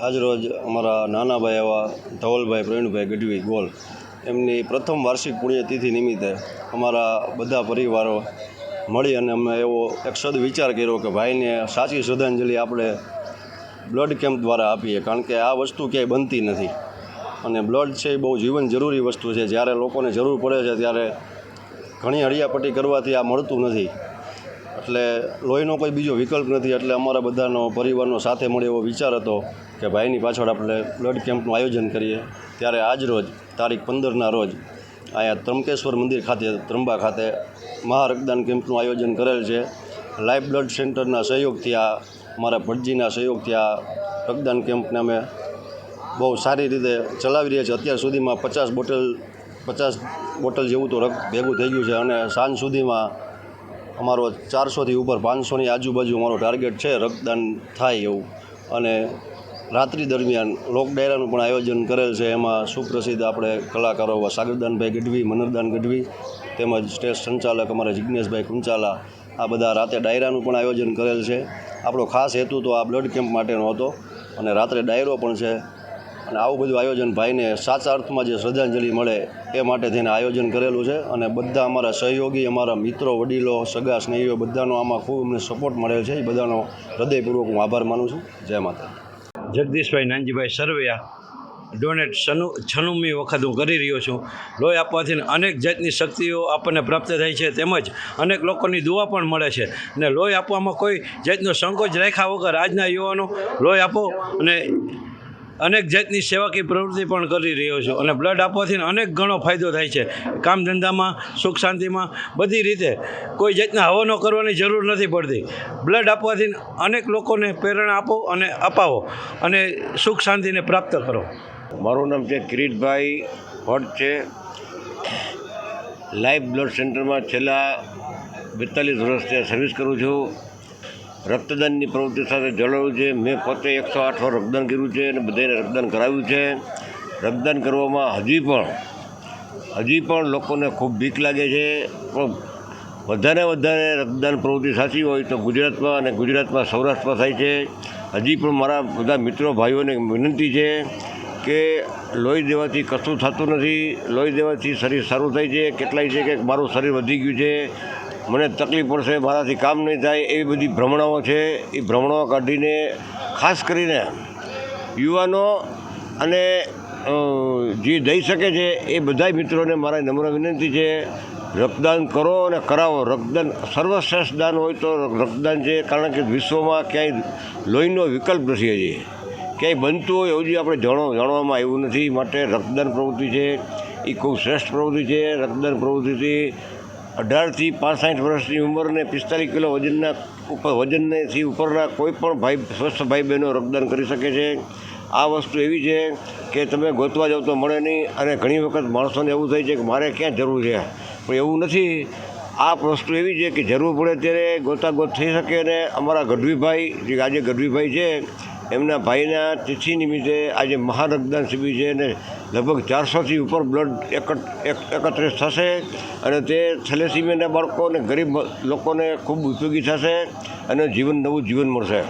આજરોજ અમારા નાના ભાઈ એવા ધવલભાઈ, પ્રવીણભાઈ ગઢવી, ગોલ, એમની પ્રથમ વાર્ષિક પુણ્યતિથિ નિમિત્તે અમારા બધા પરિવારો મળી અને અમે એવો એક સદ વિચાર કર્યો કે ભાઈને સાચી શ્રદ્ધાંજલિ આપણે બ્લડ કેમ્પ દ્વારા આપીએ, કારણ કે આ વસ્તુ ક્યાંય બનતી નથી. અને બ્લડ છે એ બહુ જીવન જરૂરી વસ્તુ છે. જ્યારે લોકોને જરૂર પડે છે, ત્યારે ઘણી હળિયાપટ્ટી કરવાથી આ મળતું નથી. એટલે લોહીનો કોઈ બીજો વિકલ્પ નથી, એટલે અમારા બધાનો પરિવારનો સાથે મળે એવો વિચાર હતો કે ભાઈની પાછળ આપણે બ્લડ કેમ્પનું આયોજન કરીએ. ત્યારે આજ રોજ, તારીખ પંદરના રોજ, અહીંયા ત્રંકેશ્વર મંદિર ખાતે, ત્રંબા ખાતે મહા રક્તદાન કેમ્પનું આયોજન કરેલ છે. લાઈફ બ્લડ સેન્ટરના સહયોગથી આ મારા ભટજીના સહયોગથી આ રક્તદાન કેમ્પને અમે બહુ સારી રીતે ચલાવી રહ્યા છીએ. અત્યાર સુધીમાં પચાસ બોટલ પચાસ બોટલ જેવું તો રક્ત ભેગું થઈ ગયું છે અને સાંજ સુધીમાં અમારો ચારસોથી ઉપર, પાંચસોની આજુબાજુ અમારો ટાર્ગેટ છે રક્તદાન થાય એવું. અને રાત્રિ દરમિયાન લોક ડાયરાનું પણ આયોજન કરેલ છે. એમાં સુપ્રસિદ્ધ આપણે કલાકારો સાગરદાનભાઈ ગઢવી, મનરદાન ગઢવી, તેમજ સ્ટેજ સંચાલક અમારા જિજ્ઞેશભાઈ કુંચાલા, આ બધા રાતે ડાયરાનું પણ આયોજન કરેલ છે. આપણો ખાસ હેતુ તો આ બ્લડ કેમ્પ માટેનો હતો અને રાત્રે ડાયરો પણ છે. અને આવું બધું આયોજન ભાઈને સાચા અર્થમાં જે શ્રદ્ધાંજલિ મળે એ માટે થઈને આયોજન કરેલું છે. અને બધા અમારા સહયોગી, અમારા મિત્રો, વડીલો, સગા, સ્નેહીઓ બધાનો આમાં ખૂબ અમને સપોર્ટ મળેલ છે. એ બધાનો હૃદયપૂર્વક હું આભાર માનું છું. જય માતા જગદીશભાઈ નાનજીભાઈ સરવૈયા ડોનેટ છનુ, છનુમી વખત હું કરી રહ્યો છું. લોહી આપવાથી અનેક જાતની શક્તિઓ આપણને પ્રાપ્ત થાય છે. તેમજ અનેક લોકોની દુઆ પણ મળે છે. અને લોહી આપવામાં કોઈ જાતનો સંકોચ રાખ્યા વગર આજના યુવાનો લોહી આપો અને અનેક જાતની સેવાકીય પ્રવૃત્તિ પણ કરી રહ્યો છું. અને બ્લડ આપવાથી અનેક ઘણો ફાયદો થાય છે. કામ ધંધામાં, સુખ શાંતિમાં, બધી રીતે કોઈ જાતના હવાનો કરવાની જરૂર નથી પડતી. બ્લડ આપવાથી અનેક લોકોને પ્રેરણા આપો અને અપાવો અને સુખ શાંતિને પ્રાપ્ત કરો. મારું નામ છે કિરીટભાઈ ભટ્ટ છે. લાઈફ બ્લડ સેન્ટરમાં છેલ્લા બેતાલીસ વર્ષથી સર્વિસ કરું છું. રક્તદાનની પ્રવૃત્તિ સાથે જોડાયું છે. મેં પોતે એકસો આઠ વાર રક્તદાન કર્યું છે અને બધાને રક્તદાન કરાવ્યું છે. રક્તદાન કરવામાં હજી પણ હજી પણ લોકોને ખૂબ બીક લાગે છે. પણ વધારે વધારે રક્તદાન પ્રવૃત્તિ સાચી હોય તો ગુજરાતમાં અને ગુજરાતમાં સૌરાષ્ટ્રમાં થાય છે. હજી પણ મારા બધા મિત્રો, ભાઈઓને વિનંતી છે કે લોહી દેવાથી કશું થતું નથી. લોહી દેવાથી શરીર સારું થાય છે. કેટલાય છે કે મારું શરીર વધી ગયું છે. મને તકલીફ પડશે, મારાથી કામ નહીં થાય, એવી બધી ભ્રમણાઓ છે. એ ભ્રમણાઓ કાઢીને ખાસ કરીને યુવાનો અને જે દઈ શકે છે, એ બધાય મિત્રોને મારા નમ્ર વિનંતી છે, રક્તદાન કરો અને કરાવો. રક્તદાન સર્વશ્રેષ્ઠ દાન હોય તો રક્તદાન છે, કારણ કે વિશ્વમાં ક્યાંય લોહીનો વિકલ્પ નથી હજી. ક્યાંય બનતું હોય એવું આપણે જાણો, જાણવામાં આવ્યું નથી. માટે રક્તદાન પ્રવૃત્તિ છે, એ ખૂબ શ્રેષ્ઠ પ્રવૃત્તિ છે. રક્તદાન પ્રવૃત્તિથી અઢારથી પાંસઠ વર્ષની ઉંમરને પિસ્તાલીસ કિલો વજનના ઉપર વજનથી ઉપરના કોઈ પણ ભાઈ, સ્વસ્થ ભાઈ બહેનો રક્તદાન કરી શકે છે. આ વસ્તુ એવી છે કે તમે ગોતવા જાવ તો મળે નહીં અને ઘણી વખત માણસોને એવું થાય છે કે મારે ક્યાં જરૂર છે? પણ એવું નથી. આ વસ્તુ એવી છે કે જરૂર પડે ત્યારે ગોતાગોત થઈ શકે અને અમારા ગઢવીભાઈ, જે આજે ગઢવીભાઈ છે એમના ભાઈના તિથિ નિમિત્તે આજે મહારક્તદાન શિબિર છે અને લગભગ ચારસોથી ઉપર બ્લડ એકત્રિત થશે અને તે થેલેસીમિયાના બાળકો અને ગરીબ લોકોને ખૂબ ઉપયોગી થશે અને જીવન, નવું જીવન મળશે.